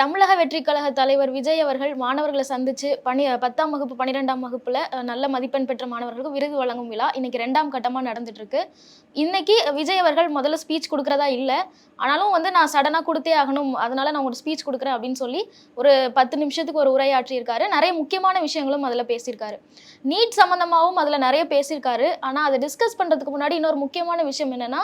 தமிழக வெற்றி கழக தலைவர் விஜய் அவர்கள் மாணவர்களை சந்திச்சு பனி பத்தாம் வகுப்பு பன்னிரெண்டாம் வகுப்புல நல்ல மதிப்பெண் பெற்ற மாணவர்களுக்கு விருது வழங்கும் விழா இன்னைக்கு ரெண்டாம் கட்டமா நடந்துட்டு இருக்கு இன்னைக்கு விஜய் அவர்கள் முதல்ல ஸ்பீச் கொடுக்கறதா இல்லை. ஆனாலும் வந்து நான் சடனாக கொடுத்தே ஆகணும். அதனால நான் ஒரு ஸ்பீச் கொடுக்குறேன் அப்படின்னு சொல்லி ஒரு பத்து நிமிஷத்துக்கு ஒரு உரையாற்றியிருக்காரு. நிறைய முக்கியமான விஷயங்களும் அதில் பேசியிருக்காரு. நீட் சம்மந்தமாகவும் அதில் நிறைய பேசியிருக்காரு. ஆனால் அதை டிஸ்கஸ் பண்ணுறதுக்கு முன்னாடி இன்னொரு முக்கியமான விஷயம் என்னன்னா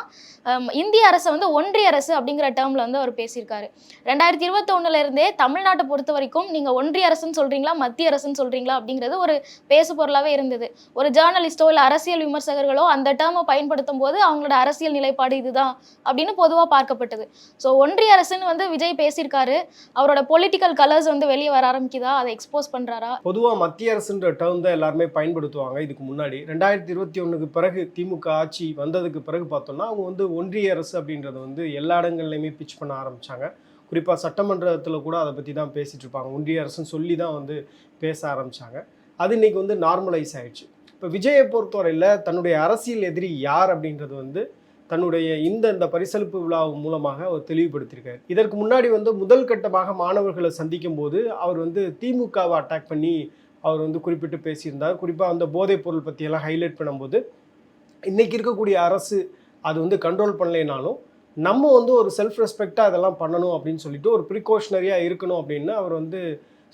இந்திய அரசை வந்து ஒன்றிய அரசு அப்படிங்கிற டேர்மில் வந்து அவர் பேசியிருக்காரு. ரெண்டாயிரத்தி இருபத்தொன்னுல இருந்தே தமிழ்நாட்டை பொறுத்த வரைக்கும் நீங்கள் ஒன்றிய அரசுன்னு சொல்கிறீங்களா மத்திய அரசுன்னு சொல்கிறீங்களா அப்படிங்கிறது ஒரு பேசு பொருளாகவே இருந்தது. ஒரு ஜேர்னலிஸ்டோ இல்லை அரசியல் விமர்சகர்களோ அந்த டேர்மை பயன்படுத்தும் போது அவங்களோட அரசியல் நிலைப்பாடு இதுதான் அப்படின்னு பொதுவாக பார்க்கப்பட்டது. ஸோ ஒன்றிய அரசுன்னு வந்து விஜய் பேசியிருக்காரு. அவரோட பொலிட்டிக்கல் கலர்ஸ் வந்து வெளியே வர ஆரம்பிக்குதா? அதை எக்ஸ்போஸ் பண்ணுறாரா பொதுவாக மத்திய அரசுன்ற டேர்ம் தான் எல்லாருமே பயன்படுத்துவாங்க இதுக்கு முன்னாடி. ரெண்டாயிரத்தி இருபத்தி ஒன்றுக்கு பிறகு திமுக ஆட்சி வந்ததுக்கு பிறகு பார்த்தோம்னா அவங்க வந்து ஒன்றிய அரசு அப்படின்றத வந்து எல்லா இடங்கள்லையுமே பிச் பண்ண ஆரம்பிச்சாங்க. குறிப்பாக சட்டமன்றத்தில் கூட அதை பற்றி தான் பேசிகிட்டு இருப்பாங்க. ஒன்றிய அரசுன்னு சொல்லி தான் வந்து பேச ஆரம்பித்தாங்க அது இன்னைக்கு வந்து நார்மலைஸ் ஆயிடுச்சு. இப்போ விஜயை பொறுத்தவரையில் தன்னுடைய அரசியல் எதிரி யார் அப்படின்றது வந்து தன்னுடைய இந்த இந்த பரிசளிப்பு விழா மூலமாக அவர் தெளிவுபடுத்தியிருக்காரு. இதற்கு முன்னாடி வந்து முதல் கட்டமாக மாணவர்களை சந்திக்கும் போது அவர் வந்து திமுகவை அட்டாக் பண்ணி அவர் வந்து குறிப்பிட்டு பேசியிருந்தார். குறிப்பாக அந்த போதைப் பொருள் பற்றியெல்லாம் ஹைலைட் பண்ணும்போது இன்றைக்கி இருக்கக்கூடிய அரசு அது வந்து கண்ட்ரோல் பண்ணலைனாலும் நம்ம வந்து ஒரு செல்ஃப் ரெஸ்பெக்டாக அதெல்லாம் பண்ணணும் அப்படின்னு சொல்லிட்டு ஒரு ப்ரிகாஷனரியாக இருக்கணும் அப்படின்னு அவர் வந்து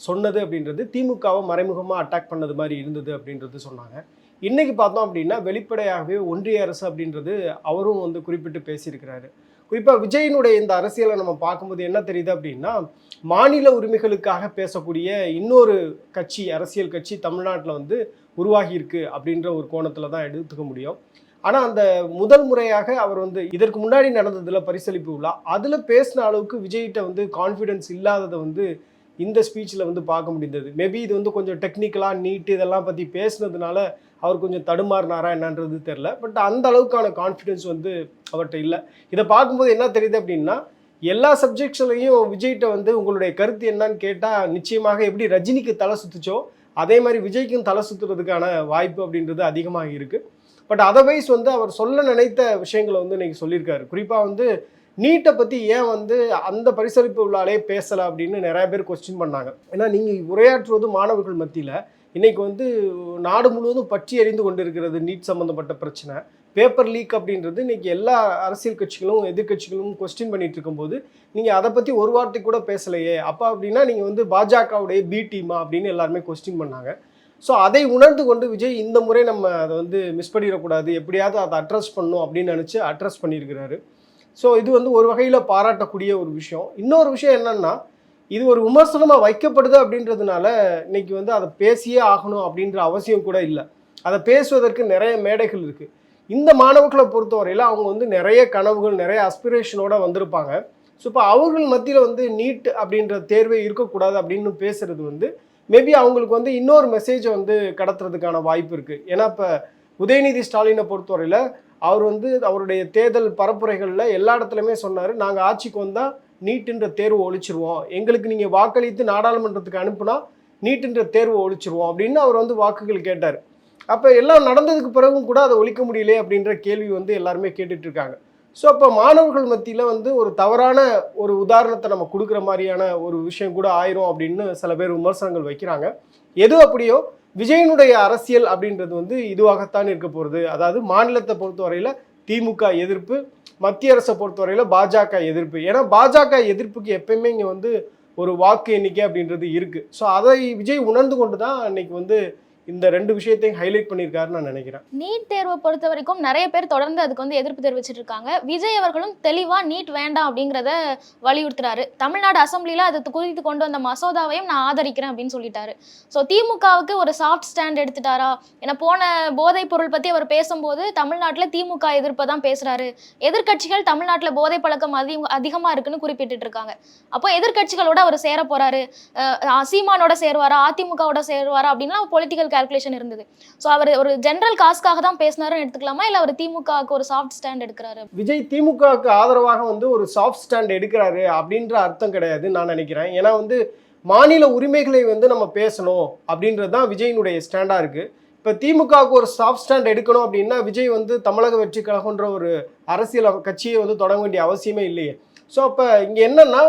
சொன்னது அப்படின்றது திமுகவை மறைமுகமாக அட்டாக் பண்ணது மாதிரி இருந்தது அப்படின்றது சொன்னாங்க. இன்றைக்கி பார்த்தோம் அப்படின்னா வெளிப்படையாகவே ஒன்றிய அரசு அப்படின்றது அவரும் வந்து குறிப்பிட்டு பேசியிருக்கிறாரு. குறிப்பாக விஜயினுடைய இந்த அரசியலை நம்ம பார்க்கும்போது என்ன தெரியுது அப்படின்னா மாநில உரிமைகளுக்காக பேசக்கூடிய இன்னொரு கட்சி அரசியல் கட்சி தமிழ்நாட்டில் வந்து உருவாகியிருக்கு அப்படின்ற ஒரு கோணத்தில் தான் எடுத்துக்க முடியும். ஆனால் அந்த முதல் முறையாக அவர் வந்து இதற்கு முன்னாடி நடந்ததில் பரிசளிப்பு விழா. அதில் பேசின அளவுக்கு விஜய்கிட்ட வந்து கான்ஃபிடென்ஸ் இல்லாததை வந்து இந்த ஸ்பீச்சில் வந்து பார்க்க முடிந்தது. மேபி இது வந்து கொஞ்சம் டெக்னிக்கலாக நீட் இதெல்லாம் பற்றி பேசுனதுனால அவர் கொஞ்சம் தடுமாறினாரா என்னன்றது தெரில பட் அந்த அளவுக்கான கான்ஃபிடென்ஸ் வந்து அவர்கிட்ட இல்லை. இதை பார்க்கும்போது என்ன தெரியுது அப்படின்னா எல்லா சப்ஜெக்ட்ஸ்லையும் விஜய்கிட்ட வந்து உங்களுடைய கருத்து என்னன்னு கேட்டால் நிச்சயமாக எப்படி ரஜினிக்கு தலை சுத்துச்சோ அதே மாதிரி விஜய்க்கும் தலை சுற்றுறதுக்கான வாய்ப்பு அப்படின்றது அதிகமாக இருக்குது பட் அதர்வைஸ் வந்து அவர் சொல்ல நினைத்த விஷயங்களை வந்து இன்னைக்கு சொல்லியிருக்காரு. குறிப்பாக வந்து நீட்டை பற்றி ஏன் வந்து அந்த பரிசளிப்பு உள்ளாலே பேசலை அப்படின்னு நிறைய பேர் கொஸ்டின் பண்ணாங்க. ஏன்னா நீங்கள் உரையாற்றுவது மாணவர்கள் மத்தியில் இன்றைக்கி வந்து நாடு முழுவதும் பற்றி எறிந்து கொண்டிருக்கிறது நீட் சம்மந்தப்பட்ட பிரச்சனை. பேப்பர் லீக் அப்படின்றது இன்றைக்கி எல்லா அரசியல் கட்சிகளும் எதிர்க்கட்சிகளும் கொஸ்டின் பண்ணிட்டு இருக்கும்போது நீங்கள் அதை பற்றி ஒரு வார்த்தை கூட பேசலையே. அப்போ அப்படின்னா நீங்கள் வந்து பாஜகவுடைய பி டீமா அப்படின்னு எல்லாருமே கொஸ்டின் பண்ணாங்க. ஸோ அதை உணர்ந்து கொண்டு விஜய் இந்த முறை நம்ம அதை வந்து மிஸ் பண்ணிடக்கூடாது. எப்படியாவது அதை அட்ரஸ் பண்ணும் அப்படின்னு நினச்சி அட்ரஸ் பண்ணியிருக்கிறாரு. ஸோ இது வந்து ஒரு வகையில் பாராட்டக்கூடிய ஒரு விஷயம். இன்னொரு விஷயம் என்னன்னா இது ஒரு விமர்சனமாக வைக்கப்படுது அப்படின்றதுனால இன்னைக்கு வந்து அதை பேசியே ஆகணும் அப்படின்ற அவசியம் கூட இல்லை. அதை பேசுவதற்கு நிறைய மேடைகள் இருக்குது இந்த மாணவர்களை பொறுத்தவரையில் அவங்க வந்து நிறைய கனவுகள் நிறைய அஸ்பிரேஷனோடு வந்திருப்பாங்க. ஸோ இப்போ அவர்கள் மத்தியில் வந்து நீட் அப்படின்ற தேர்வே இருக்கக்கூடாது அப்படின்னு பேசுறது வந்து மேபி அவங்களுக்கு வந்து இன்னொரு மெசேஜை வந்து கடத்துறதுக்கான வாய்ப்பு இருக்குது ஏன்னா இப்போ உதயநிதி ஸ்டாலினை பொறுத்தவரையில் அவர் வந்து அவருடைய தேர்தல் பரப்புரைகளில் எல்லா இடத்துலையுமே சொன்னார் நாங்கள் ஆட்சிக்கு வந்தால் நீட்டுன்ற தேர்வு ஒழிச்சிருவோம். எங்களுக்கு நீங்கள் வாக்களித்து நாடாளுமன்றத்துக்கு அனுப்புனா நீட்டுன்ற தேர்வு ஒழிச்சிருவோம். அப்படின்னு அவர் வந்து வாக்குகள் கேட்டார். அப்போ எல்லாம் நடந்ததுக்கு பிறகும் கூட அதை ஒழிக்க முடியலையே அப்படின்ற கேள்வி வந்து எல்லாருமே கேட்டுட்ருக்காங்க ஸோ அப்போ மாணவர்கள் மத்தியில் வந்து ஒரு தவறான ஒரு உதாரணத்தை நம்ம கொடுக்குற மாதிரியான ஒரு விஷயம் கூட ஆயிரும் அப்படின்னு சில பேர் விமர்சனங்கள் வைக்கிறாங்க. எது அப்படியோ விஜயனுடைய அரசியல் அப்படின்றது வந்து இதுவாகத்தான் இருக்க போகிறது அதாவது மாநிலத்தை பொறுத்தவரையில் திமுக எதிர்ப்பு மத்திய அரசை பொறுத்தவரையில் பாஜக எதிர்ப்பு. ஏன்னா பாஜக எதிர்ப்புக்கு எப்பயுமே இங்கே வந்து ஒரு வாக்கு எண்ணிக்கை அப்படின்றது இருக்குது ஸோ அதை விஜய் உணர்ந்து கொண்டு தான் அன்னைக்கு வந்து இந்த ரெண்டு விஷயத்தையும் ஹைலைட் பண்ணியிருக்காருன்னு நான் நினைக்கிறேன். நீட் தேர்வை பொறுத்த வரைக்கும் நிறைய பேர் தொடர்ந்து அதுக்கு வந்து எதிர்ப்பு தெரிவிச்சிட்டு இருக்காங்க. விஜய் அவர்களும் தெளிவா நீட் வேண்டாம் அப்படிங்கிறத வலியுறுத்துறாரு. தமிழ்நாடு அசம்பிளில அது குறித்து கொண்டு வந்த மசோதாவையும் நான் ஆதரிக்கிறேன் அப்படின்னு சொல்லிட்டாரு. ஸோ திமுகவுக்கு ஒரு சாஃப்ட் ஸ்டாண்ட் எடுத்துட்டாரா? ஏன்னா போன போதைப் பொருள் பத்தி அவர் பேசும்போது தமிழ்நாட்டில் திமுக எதிர்ப்பை தான் பேசுறாரு. எதிர்க்கட்சிகள் தமிழ்நாட்டில் போதை பழக்கம் அதிகம் அதிகமா இருக்குன்னு குறிப்பிட்டுட்டு இருக்காங்க. அப்போ எதிர்க்கட்சிகளோட அவர் சேர போறாரு. சீமானோட சேருவாரா? அதிமுகவோட சேருவாரா? அப்படின்லாம் பொலிட்டிக்கல் கால்குலேஷன் இருந்தது. ஸோ அவர் ஒரு ஜென்ரல் காஸ்க்காக தான் பேசினாருன்னு எடுத்துக்கலாமா? இல்லை அவர் திமுகவுக்கு ஒரு சாஃப்ட் ஸ்டாண்ட் எடுக்கிறாரு? விஜய் திமுகவுக்கு ஆதரவாக வந்து ஒரு சாஃப்ட் ஸ்டாண்ட் எடுக்கிறாரு அப்படின்ற அர்த்தம் கிடையாது நான் நினைக்கிறேன். ஏன்னா வந்து மாநில உரிமைகளை வந்து நம்ம பேசணும் அப்படின்றது தான் விஜயினுடைய ஸ்டாண்டாக இருக்குது இப்போ திமுகவுக்கு ஒரு சாஃப்ட் ஸ்டாண்ட் எடுக்கணும் அப்படின்னா விஜய் வந்து தமிழக வெற்றி கழகன்ற ஒரு அரசியல் கட்சியை வந்து தொடங்க வேண்டிய அவசியமே இல்லையே. ஸோ அப்போ இங்கே என்னன்னா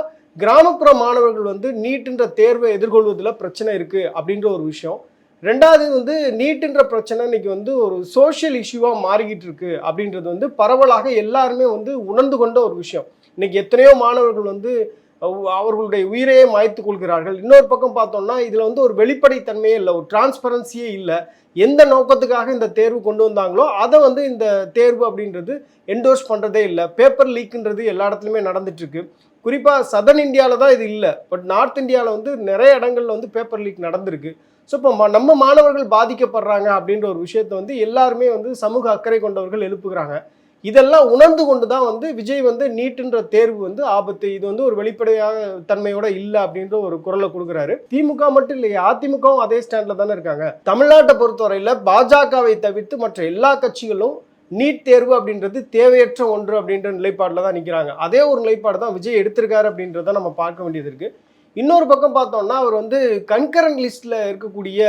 கிராமப்புற மாணவர்கள் வந்து நீட்டுன்ற தேர்வை எதிர்கொள்வதில் பிரச்சனை இருக்குது அப்படின்ற ஒரு விஷயம். ரெண்டாவது வந்து நீட்டுன்ற பிரச்சனை இன்னைக்கு வந்து ஒரு சோஷியல் இஷ்யூவாக மாறிக்கிட்டு இருக்கு அப்படின்றது வந்து பரவலாக எல்லாருமே வந்து உணர்ந்து கொண்ட ஒரு விஷயம். இன்னைக்கு எத்தனையோ மாணவர்கள் வந்து அவர்களுடைய உயிரையே மாய்த்து கொள்கிறார்கள். இன்னொரு பக்கம் பார்த்தோம்னா இதில் வந்து ஒரு வெளிப்படைத்தன்மையே இல்லை ஒரு டிரான்ஸ்பரன்சியே இல்லை. எந்த நோக்கத்துக்காக இந்த தேர்வு கொண்டு வந்தாங்களோ அதை வந்து இந்த தேர்வு அப்படின்றது என்டோர்ஸ் பண்ணுறதே இல்லை. பேப்பர் லீக்ன்றது எல்லா இடத்துலையுமே நடந்துட்டுருக்கு குறிப்பாக சதர்ன் இந்தியாவில் தான் இது இல்லை. பட் நார்த் இந்தியாவில் வந்து நிறைய இடங்கள்ல வந்து பேப்பர் லீக் நடந்திருக்கு. ஸோ இப்போ நம்ம மாணவர்கள் பாதிக்கப்படுறாங்க அப்படின்ற ஒரு விஷயத்தை வந்து எல்லாருமே வந்து சமூக அக்கறை கொண்டவர்கள் எழுப்புகிறாங்க. இதெல்லாம் உணர்ந்து கொண்டு தான் வந்து விஜய் வந்து நீட்டுன்ற தேர்வு வந்து ஆபத்து. இது வந்து ஒரு வெளிப்படையாக தன்மையோட இல்லை அப்படின்ற ஒரு குரலை கொடுக்குறாரு. திமுக மட்டும் இல்லையா அதிமுகவும் அதே ஸ்டாண்ட்ல தானே இருக்காங்க. தமிழ்நாட்டை பொறுத்தவரையில பாஜகவை தவிர்த்து மற்ற எல்லா கட்சிகளும் நீட் தேர்வு அப்படின்றது தேவையற்ற ஒன்று அப்படின்ற நிலைப்பாடில் தான் நிற்கிறாங்க அதே ஒரு நிலைப்பாடு தான் விஜய் எடுத்திருக்காரு அப்படின்றத நம்ம பார்க்க வேண்டியது இருக்குது இன்னொரு பக்கம் பார்த்தோம்னா அவர் வந்து கன்கரண்ட் லிஸ்ட்டில் இருக்கக்கூடிய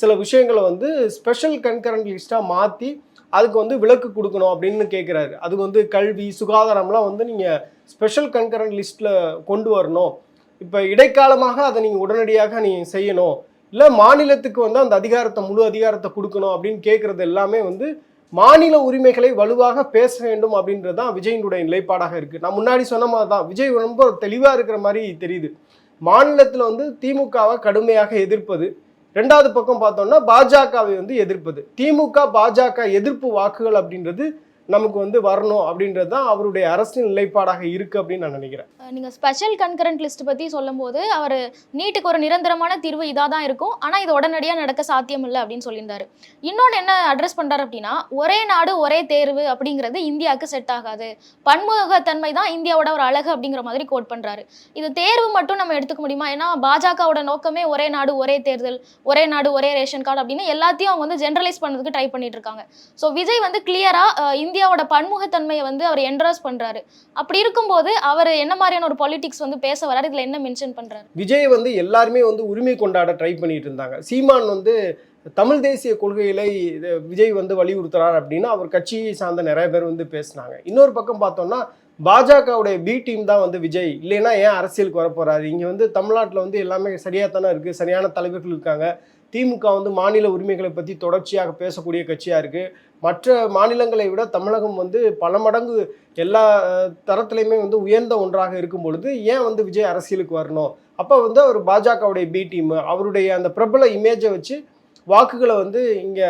சில விஷயங்களை வந்து ஸ்பெஷல் கன்கரண்ட் லிஸ்ட்டாக மாற்றி அதுக்கு வந்து விலக்கு கொடுக்கணும் அப்படின்னு கேட்குறாரு அதுக்கு வந்து கல்வி சுகாதாரம்லாம் வந்து நீங்கள் ஸ்பெஷல் கன்கரண்ட் லிஸ்ட்டில் கொண்டு வரணும். இப்போ இடைக்காலமாக அதை நீங்கள் உடனடியாக நீங்கள் செய்யணும். இல்லை மாநிலத்துக்கு வந்து அந்த அதிகாரத்தை முழு அதிகாரத்தை கொடுக்கணும் அப்படின்னு கேட்குறது எல்லாமே வந்து மாநில உரிமைகளை வலுவாக பேச வேண்டும் அப்படின்றது தான் விஜயனுடைய நிலைப்பாடாக இருக்குது நான் முன்னாடி சொன்ன மாதிரி தான் விஜய் ரொம்ப தெளிவாக இருக்கிற மாதிரி தெரியுது. மாநிலத்தில் வந்து திமுகவை கடுமையாக எதிர்ப்பது. ரெண்டாவது பக்கம் பார்த்தோம்னா பாஜகவை வந்து எதிர்ப்பது. திமுக பாஜக எதிர்ப்பு வாக்குகள் அப்படின்றது நமக்கு வந்து வரணும் அப்படின்றது தான் அவருடைய அரசியல் நிலைப்பாடாக இருக்கு அப்படின்னு நான் நினைக்கிறேன். நீங்கள் ஸ்பெஷல் கன்கரண்ட் லிஸ்ட் பற்றி சொல்லும்போது அவர் நீட்டுக்கு ஒரு நிரந்தரமான தீர்வு இதாக தான் இருக்கும். ஆனால் இது உடனடியாக நடக்க சாத்தியம் இல்லை அப்படின்னு சொல்லியிருந்தாரு. இன்னொன்று என்ன அட்ரஸ் பண்ணுறார் அப்படின்னா ஒரே நாடு ஒரே தேர்வு அப்படிங்கிறது இந்தியாவுக்கு செட் ஆகாது. பன்முகத்தன்மை தான் இந்தியாவோட ஒரு அழகு அப்படிங்கிற மாதிரி கோட் பண்ணுறாரு இது தேர்வு மட்டும் நம்ம எடுத்துக்க முடியுமா? ஏன்னா பாஜகவோட நோக்கமே ஒரே நாடு ஒரே தேர்தல் ஒரே நாடு ஒரே ரேஷன் கார்டு அப்படின்னு எல்லாத்தையும் அவங்க வந்து ஜென்ரலைஸ் பண்ணதுக்கு ட்ரை பண்ணிட்டு இருக்காங்க. ஸோ விஜய் வந்து கிளியராக இந்தியாவோட பன்முகத்தன்மையை வந்து அவர் என்ட்ரஸ் பண்றாரு. அப்படி இருக்கும்போது அவர் என்ன மாதிரியான ஒரு பாலிடிக்ஸ் வந்து பேச வராரு இதுல என்ன மென்ஷன் பண்றாரு? விஜய் வந்து எல்லாருமே வந்து உரிமை கொண்டாட ட்ரை பண்ணிட்டு இருந்தாங்க. சீமான் வந்து தமிழ் தேசிய கொள்கைகளை விஜய் வந்து வலியுறுத்துறார் அப்படின்னு அவர் கட்சியை சார்ந்த நிறைய பேர் வந்து பேசினாங்க. இன்னொரு பக்கம் பார்த்தோம்னா பாஜகவுடைய பி டீம் தான் வந்து விஜய். இல்லைன்னா ஏன் அரசியலுக்கு வரப்போறாரு? இங்கே வந்து தமிழ்நாட்டில் வந்து எல்லாமே சரியாக தானே இருக்குது சரியான தலைவர்கள் இருக்காங்க. திமுக வந்து மாநில உரிமைகளை பற்றி தொடர்ச்சியாக பேசக்கூடிய கட்சியாக இருக்குது மற்ற மாநிலங்களை விட தமிழகம் வந்து பல மடங்கு எல்லா தரத்துலையுமே தரத்திலையுமே வந்து உயர்ந்த ஒன்றாக இருக்கும் பொழுது ஏன் வந்து விஜய் அரசியலுக்கு வரணும்? அப்போ வந்து அவர் பாஜகவுடைய பி டீம் அவருடைய அந்த பிரபல இமேஜை வச்சு வாக்குகளை வந்து இங்கே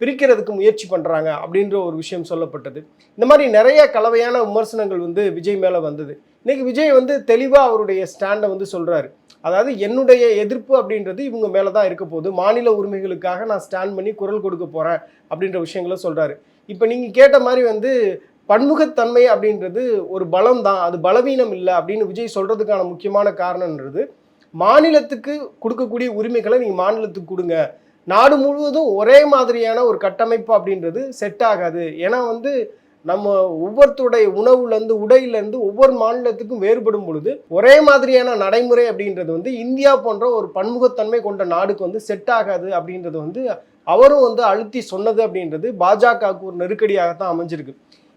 பிரிக்கிறதுக்கு முயற்சி பண்ணுறாங்க அப்படின்ற ஒரு விஷயம் சொல்லப்பட்டது. இந்த மாதிரி நிறைய கலவையான விமர்சனங்கள் வந்து விஜய் மேலே வந்தது. இன்றைக்கி விஜய் வந்து தெளிவாக அவருடைய ஸ்டாண்டை வந்து சொல்கிறாரு அதாவது என்னுடைய எதிர்ப்பு அப்படின்றது இவங்க மேலே தான் இருக்க போகுது. மாநில உரிமைகளுக்காக நான் ஸ்டாண்ட் பண்ணி குரல் கொடுக்க போகிறேன் அப்படின்ற விஷயங்களை சொல்கிறாரு இப்போ நீங்கள் கேட்ட மாதிரி வந்து பன்முகத்தன்மை அப்படின்றது ஒரு பலம் தான். அது பலவீனம் இல்லை அப்படின்னு விஜய் சொல்கிறதுக்கான முக்கியமான காரணம்ன்றது மாநிலத்துக்கு கொடுக்கக்கூடிய உரிமைகளை நீங்கள் மாநிலத்துக்கு கொடுங்க. நாடு முழுவதும் ஒரே மாதிரியான ஒரு கட்டமைப்பு அப்படின்றது செட் ஆகாது. ஏன்னா வந்து நம்ம ஒவ்வொருத்தருடைய உணவுலேருந்து உடையிலேருந்து ஒவ்வொரு மாநிலத்துக்கும் வேறுபடும் பொழுது ஒரே மாதிரியான நடைமுறை அப்படின்றது வந்து இந்தியா போன்ற ஒரு பன்முகத்தன்மை கொண்ட நாடுக்கு வந்து செட் ஆகாது அப்படின்றது வந்து அவரும் வந்து அழுத்தி சொன்னது அப்படின்றது பாஜகவுக்கு ஒரு நெருக்கடியாகத்தான் அமைஞ்சிருக்கு.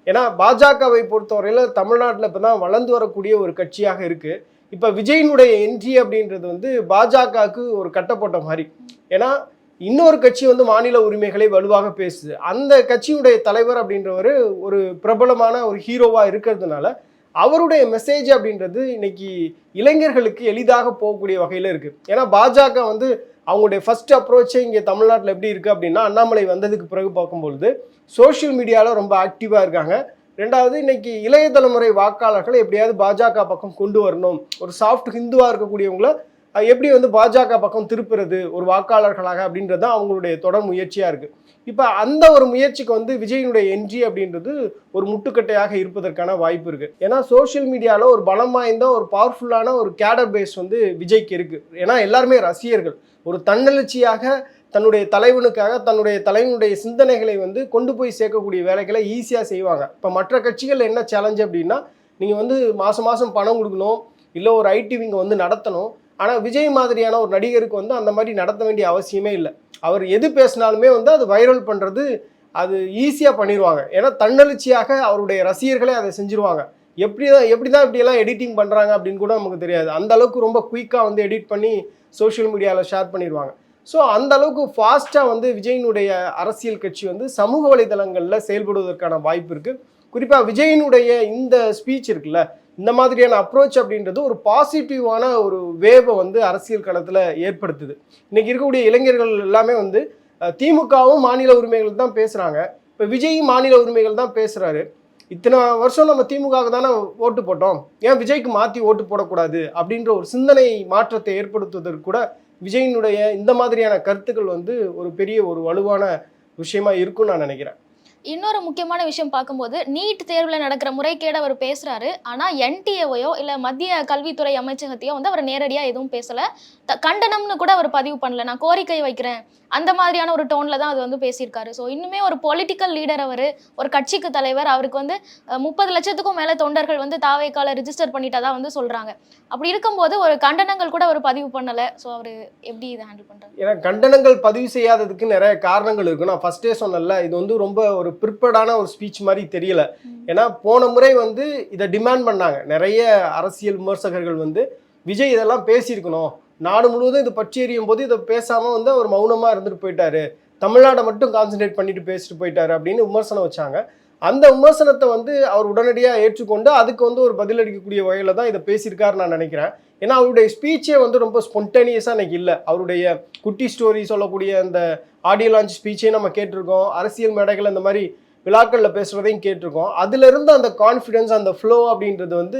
ஏன்னா பாஜகவை பொறுத்தவரையில் தமிழ்நாட்டில் இப்போ தான் வளர்ந்து வரக்கூடிய ஒரு கட்சியாக இருக்குது இப்போ விஜயினுடைய என்ட்ரி அப்படின்றது வந்து பாஜகவுக்கு ஒரு கட்டப்பட்ட மாதிரி. ஏன்னா இன்னொரு கட்சி வந்து மாநில உரிமைகளை வலுவாக பேசுது. அந்த கட்சியுடைய தலைவர் அப்படின்றவர் ஒரு பிரபலமான ஒரு ஹீரோவாக இருக்கிறதுனால அவருடைய மெசேஜ் அப்படின்றது இன்னைக்கு இளைஞர்களுக்கு எளிதாக போகக்கூடிய வகையில் இருக்குது ஏன்னா பாஜக வந்து அவங்களுடைய ஃபர்ஸ்ட் அப்ரோச்சே இங்கே தமிழ்நாட்டில் எப்படி இருக்குது அப்படின்னா அண்ணாமலை வந்ததுக்கு பிறகு பார்க்கும்பொழுது சோஷியல் மீடியாவில் ரொம்ப ஆக்டிவாக இருக்காங்க. ரெண்டாவது இன்னைக்கு இளைய தலைமுறை வாக்காளர்களை எப்படியாவது பாஜக பக்கம் கொண்டு வரணும். ஒரு சாஃப்ட் ஹிந்துவாக இருக்கக்கூடியவங்கள எப்படி வந்து பாஜக பக்கம் திருப்புறது ஒரு வாக்காளர்களாக அப்படின்றது தான் அவங்களுடைய தொடர் முயற்சியாக இருக்குது இப்போ அந்த ஒரு முயற்சிக்கு வந்து விஜயினுடைய என்ட்ரி அப்படின்றது ஒரு முட்டுக்கட்டையாக இருப்பதற்கான வாய்ப்பு இருக்குது ஏன்னா சோஷியல் மீடியாவில் ஒரு பலம் வாய்ந்த ஒரு பவர்ஃபுல்லான ஒரு கேடர் பேஸ் வந்து விஜய்க்கு இருக்குது ஏன்னா எல்லாருமே ரசிகர்கள். ஒரு தன்னெழுச்சியாக தன்னுடைய தலைவனுக்காக தன்னுடைய தலைவனுடைய சிந்தனைகளை வந்து கொண்டு போய் சேர்க்கக்கூடிய வேலைகளை ஈஸியாக செய்வாங்க. இப்போ மற்ற கட்சிகள் என்ன சேலஞ்சு அப்படின்னா நீங்கள் வந்து மாதம் மாதம் பணம் கொடுக்கணும் இல்லை ஒரு ஐடி விங்கை வந்து நடத்தணும். ஆனால் விஜய் மாதிரியான ஒரு நடிகருக்கு வந்து அந்த மாதிரி நடத்த வேண்டிய அவசியமே இல்லை. அவர் எது பேசினாலுமே வந்து அது வைரல் பண்ணுறது அது ஈஸியாக பண்ணிடுவாங்க ஏன்னா தன்னெழுச்சியாக அவருடைய ரசிகர்களே அதை செஞ்சுருவாங்க. எப்படி தான் எப்படி தான் இப்படியெல்லாம் எடிட்டிங் பண்ணுறாங்க அப்படின்னு கூட நமக்கு தெரியாது. அந்த அளவுக்கு ரொம்ப குயிக்காக வந்து எடிட் பண்ணி சோஷியல் மீடியாவில் ஷேர் பண்ணிடுவாங்க ஸோ அந்த அளவுக்கு ஃபாஸ்ட்டாக வந்து விஜயினுடைய அரசியல் கட்சி வந்து சமூக வலைதளங்களில் செயல்படுவதற்கான வாய்ப்பு இருக்குது குறிப்பாக விஜயினுடைய இந்த ஸ்பீச் இருக்குல்ல இந்த மாதிரியான அப்ரோச் அப்படின்றது ஒரு பாசிட்டிவான ஒரு வேவை வந்து அரசியல் களத்தில் ஏற்படுத்துது. இன்றைக்கி இருக்கக்கூடிய இளைஞர்கள் எல்லாமே வந்து திமுகவும் மாநில உரிமைகள் தான் பேசுகிறாங்க இப்போ விஜயும் மாநில உரிமைகள் தான் பேசுகிறாரு இத்தனை வருஷம் நம்ம திமுகவுக்கு தானே ஓட்டு போட்டோம். ஏன் விஜய்க்கு மாற்றி ஓட்டு போடக்கூடாது அப்படின்ற ஒரு சிந்தனை மாற்றத்தை ஏற்படுத்துவதற்கு கூட விஜயினுடைய இந்த மாதிரியான கருத்துக்கள் வந்து ஒரு பெரிய ஒரு வலுவான விஷயமா இருக்கும்னு நான் நினைக்கிறேன். இன்னொரு முக்கியமான விஷயம் பார்க்கும்போது நீட் தேர்வில் நடக்கிற முறைகேடு அவர் பேசுகிறாரு ஆனால் என்டிஏவையோ இல்லை மத்திய கல்வித்துறை அமைச்சகத்தையோ வந்து அவர் நேரடியாக எதுவும் பேசலை. த- கண்டனம்னு கூட அவர் பதிவு பண்ணல. நான் கோரிக்கை வைக்கிறேன். அந்த மாதிரியான ஒரு டோனில் தான் அது வந்து பேசியிருக்காரு. ஸோ இன்னுமே ஒரு பொலிட்டிக்கல் லீடர் அவர் ஒரு கட்சிக்கு தலைவர் அவருக்கு வந்து முப்பது லட்சத்துக்கும் மேலே தொண்டர்கள் வந்து தாவேக்கால ரிஜிஸ்டர் பண்ணிட்டதா வந்து சொல்கிறாங்க அப்படி இருக்கும்போது ஒரு கண்டனங்கள் கூட அவர் பதிவு பண்ணலை. ஸோ அவர் எப்படி இதை ஹேண்டில் பண்ணுறாரு ஏன்னா கண்டனங்கள் பதிவு செய்யாததுக்கு நிறைய காரணங்கள் இருக்கு. நான் ஃபர்ஸ்டே சொன்னல இது வந்து ரொம்ப ஒரு ப்ரிப்பேர்டான ஒரு ஸ்பீச் மாதிரி தெரியல. ஏன்னா போன முறை வந்து இதை டிமாண்ட் பண்ணாங்க. நிறைய அரசியல் விமர்சகர்கள் வந்து விஜய் இதெல்லாம் பேசியிருக்கணும். நாடு முழுவதும் இது பற்றி எறியும் போது இதை பேசாம வந்து அவர் மௌனமா இருந்துட்டு போயிட்டாரு. தமிழ்நாடை மட்டும் கான்சென்ட்ரேட் பண்ணிட்டு பேசிட்டு போயிட்டாரு அப்படின்னு விமர்சனம் வச்சாங்க. அந்த விமர்சனத்தை வந்து அவர் உடனடியாக ஏற்றுக்கொண்டு அதுக்கு வந்து ஒரு பதிலளிக்கக்கூடிய வகையில் தான் இதை பேசியிருக்காரு நான் நினைக்கிறேன். ஏன்னா அவருடைய ஸ்பீச்சே வந்து ரொம்ப ஸ்பொன்டேனியஸாக எனக்கு இல்லை. அவருடைய குட்டி ஸ்டோரி சொல்லக்கூடிய அந்த ஆடியோ லான்ச் ஸ்பீச்சையும் நம்ம கேட்டிருக்கோம். அரசியல் மேடைகள் இந்த மாதிரி விழாக்களில் பேசுகிறதையும் கேட்டிருக்கோம். அதிலிருந்து அந்த கான்ஃபிடென்ஸ் அந்த ஃப்ளோ அப்படின்றது வந்து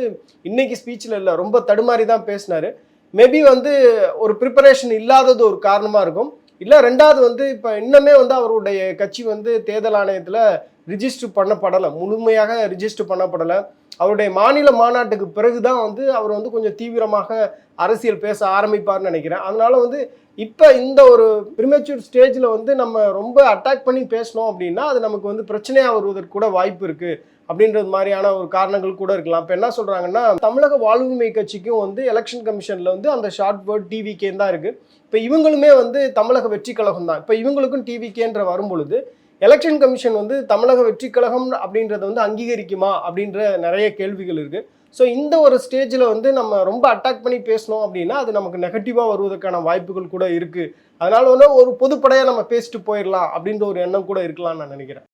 இன்னைக்கு ஸ்பீச்சில் இல்லை. ரொம்ப தடுமாறி தான் பேசினாரு. மேபி வந்து ஒரு ப்ரிப்பரேஷன் இல்லாதது ஒரு காரணமாக இருக்கும். இல்லை ரெண்டாவது வந்து இப்போ இன்னுமே வந்து அவருடைய கட்சி வந்து தேர்தல் ஆணையத்தில் ரிஜிஸ்டர் பண்ணப்படலை. முழுமையாக ரிஜிஸ்டர் பண்ணப்படலை. அவருடைய மாநில மாநாட்டுக்கு பிறகு தான் வந்து அவர் வந்து கொஞ்சம் தீவிரமாக அரசியல் பேச ஆரம்பிப்பார்னு நினைக்கிறேன். அதனால வந்து இப்போ இந்த ஒரு பிரிமெச்சூர் ஸ்டேஜில் வந்து நம்ம ரொம்ப அட்டாக் பண்ணி பேசணும் அப்படின்னா அது நமக்கு வந்து பிரச்சனையாக வருவதற்கு கூட வாய்ப்பு இருக்குது அப்படின்றது மாதிரியான ஒரு காரணங்கள் கூட இருக்கலாம். இப்போ என்ன சொல்கிறாங்கன்னா தமிழக வாழ்வுரிமை கட்சிக்கும் வந்து எலெக்ஷன் கமிஷனில் வந்து அந்த ஷார்ட் வேர்ட் டிவிகேன்னு தான் இருக்குது இப்போ இவங்களுமே வந்து தமிழக வெற்றி கழகம் தான் இப்போ இவங்களுக்கும் டிவிகேன்ற வரும்பொழுது எலெக்ஷன் கமிஷன் வந்து தமிழக வெற்றி கழகம் அப்படின்றத வந்து அங்கீகரிக்குமா அப்படின்ற நிறைய கேள்விகள் இருக்குது ஸோ இந்த ஒரு ஸ்டேஜில் வந்து நம்ம ரொம்ப அட்டாக் பண்ணி பேசணும் அப்படின்னா அது நமக்கு நெகட்டிவாக வருவதற்கான வாய்ப்புகள் கூட இருக்குது அதனால் வந்து ஒரு பொதுப்படையாக நம்ம பேசிட்டு போயிடலாம் அப்படின்ற ஒரு எண்ணம் கூட இருக்கலாம்னு நான் நினைக்கிறேன்.